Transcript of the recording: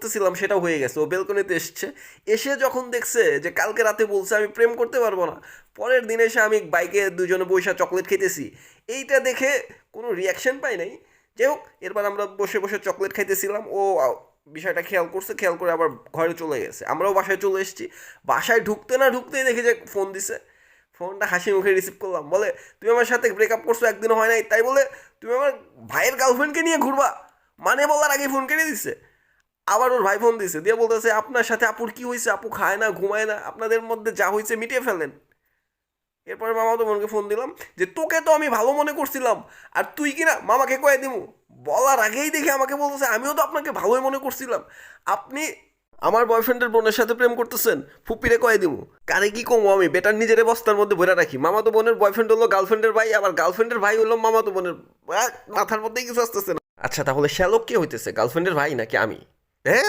করতেছিলাম সেটা হয়ে গেছে, ও বেলকনিতে এসছে। এসে যখন দেখছে যে কালকে রাতে বলছে, আমি প্রেম করতে পারব না। পরের দিন এসে আমি বাইকে দুজনে বৈশা চকলেট খেতেছি এইটা দেখে কোনো রিয়াকশন পাই নাই। যাই হোক এরপর আমরা বসে বসে চকলেট খাইতেছিলাম। ও বিষয়টা খেয়াল করছে, খেয়াল করে আবার ঘরে চলে গেছে। আমরাও বাসায় চলে এসেছি। বাসায় ঢুকতে না ঢুকতেই দেখি যে ফোন দিছে। ফোনটা হাসি মুখে রিসিভ করলাম। বলে, তুমি আমার সাথে ব্রেকআপ করছ, একদিনও হয় নাই। তাই বলে, তুমি আমার ভাইয়ের গার্লফ্রেন্ডকে নিয়ে ঘুরবা। মানে বলার আগে ফোন কেটে দিচ্ছে আবার ওর ভাই ফোন দিছে। দিয়ে বলতেছে, আপনার সাথে আপুর কি হয়েছে আপু খায় না, ঘুমায় না, আপনাদের মধ্যে যা হয়েছে মিটিয়ে ফেলেন। এরপরে মামা তো বোনকে ফোন দিলাম যে, তোকে তো আমি ভালো মনে করছিলাম, আর তুই কি না মামাকে কয়ে দিমু? বলার আগেই দেখে আমাকে বলতেছে, আমিও তো আপনাকে ভালোই মনে করছিলাম। আপনি আমার বয়ফ্রেন্ডের বোনের সাথে প্রেম করতেছেন, ফুপিরে কয়ে দিব কারে কি কমো আমি? বেটার নিজের বস্তার মধ্যে ভরে রাখি। মামা তো বোনের বয়ফ্রেন্ড হলো গার্লফ্রেন্ডের ভাই, আবার গার্লফ্রেন্ডের ভাই হলো মামা তো বোনের মাথার মধ্যেই কিছু আসতেছে না। আচ্ছা তাহলে শ্যালক কে হইতেছে? গার্লফ্রেন্ডের ভাই নাকি আমি?